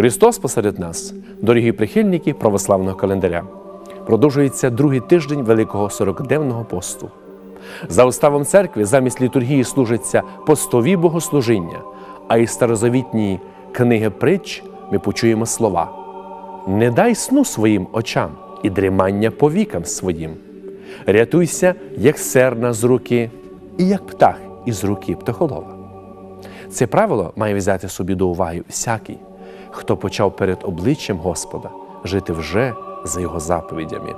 Христос посеред нас, дорогі прихильники православного календаря. Продовжується другий тиждень Великого 40-денного посту. За уставом церкви замість літургії служаться постові богослужіння, а із старозавітньої книги притч ми почуємо слова: Не дай сну своїм очам і дрімання повікам своїм. Рятуйся, як серна з руки, і як птах із руки птахолова. Це правило має взяти собі до уваги всякий, хто почав перед обличчям Господа жити вже за його заповідями.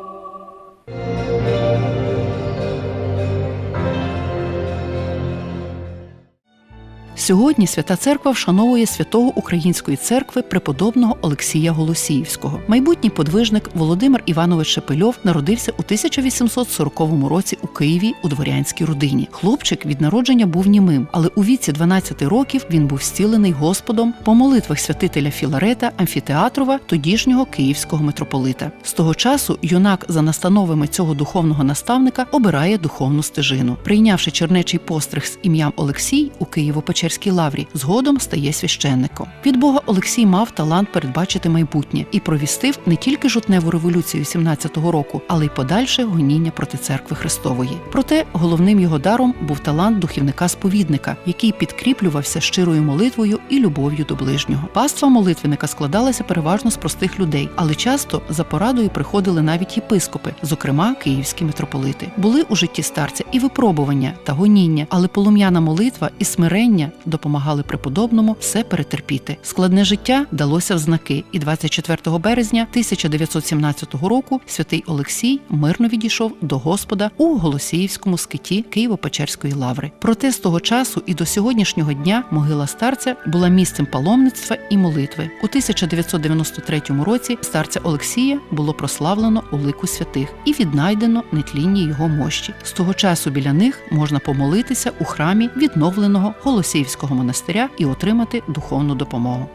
Сьогодні Свята Церква вшановує святого Української церкви преподобного Олексія Голосіївського. Майбутній подвижник Володимир Іванович Шепельов народився у 1840 році у Києві у дворянській родині. Хлопчик від народження був німим, але у віці 12 років він був зцілений Господом по молитвах святителя Філарета Амфітеатрова, тодішнього київського митрополита. З того часу юнак за настановами цього духовного наставника обирає духовну стежину. Прийнявши чернечий постриг з ім'ям Олексій у Києво-Печерській лаврі, згодом стає священником. Від Бога Олексій мав талант передбачити майбутнє і провістив не тільки жутневу революцію 17-го року, але й подальше гоніння проти церкви Христової. Проте головним його даром був талант духівника-сповідника, який підкріплювався щирою молитвою і любов'ю до ближнього. Паства молитвенника складалася переважно з простих людей, але часто за порадою приходили навіть єпископи, зокрема київські митрополити. Були у житті старця і випробування та гоніння, але полум'яна молитва і смирення допомагали преподобному все перетерпіти. Складне життя далося в знаки, і 24 березня 1917 року святий Олексій мирно відійшов до Господа у Голосіївському скиті Києво-Печерської лаври. Проте з того часу і до сьогоднішнього дня могила старця була місцем паломництва і молитви. У 1993 році старця Олексія було прославлено у лику святих і віднайдено нетлінні його мощі. З того часу біля них можна помолитися у храмі відновленого Голосіївського монастиря і отримати духовну допомогу.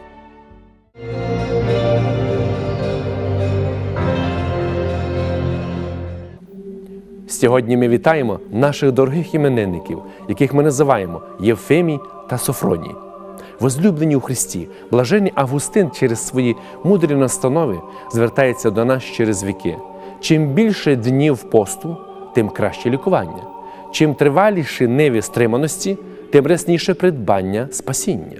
Сьогодні ми вітаємо наших дорогих іменинників, яких ми називаємо Євфемій та Софроній. Возлюблені у Христі, блаженний Августин через свої мудрі настанови звертається до нас через віки. Чим більше днів посту, тим краще лікування. Чим триваліші ниві стриманості, тим рясніше придбання спасіння.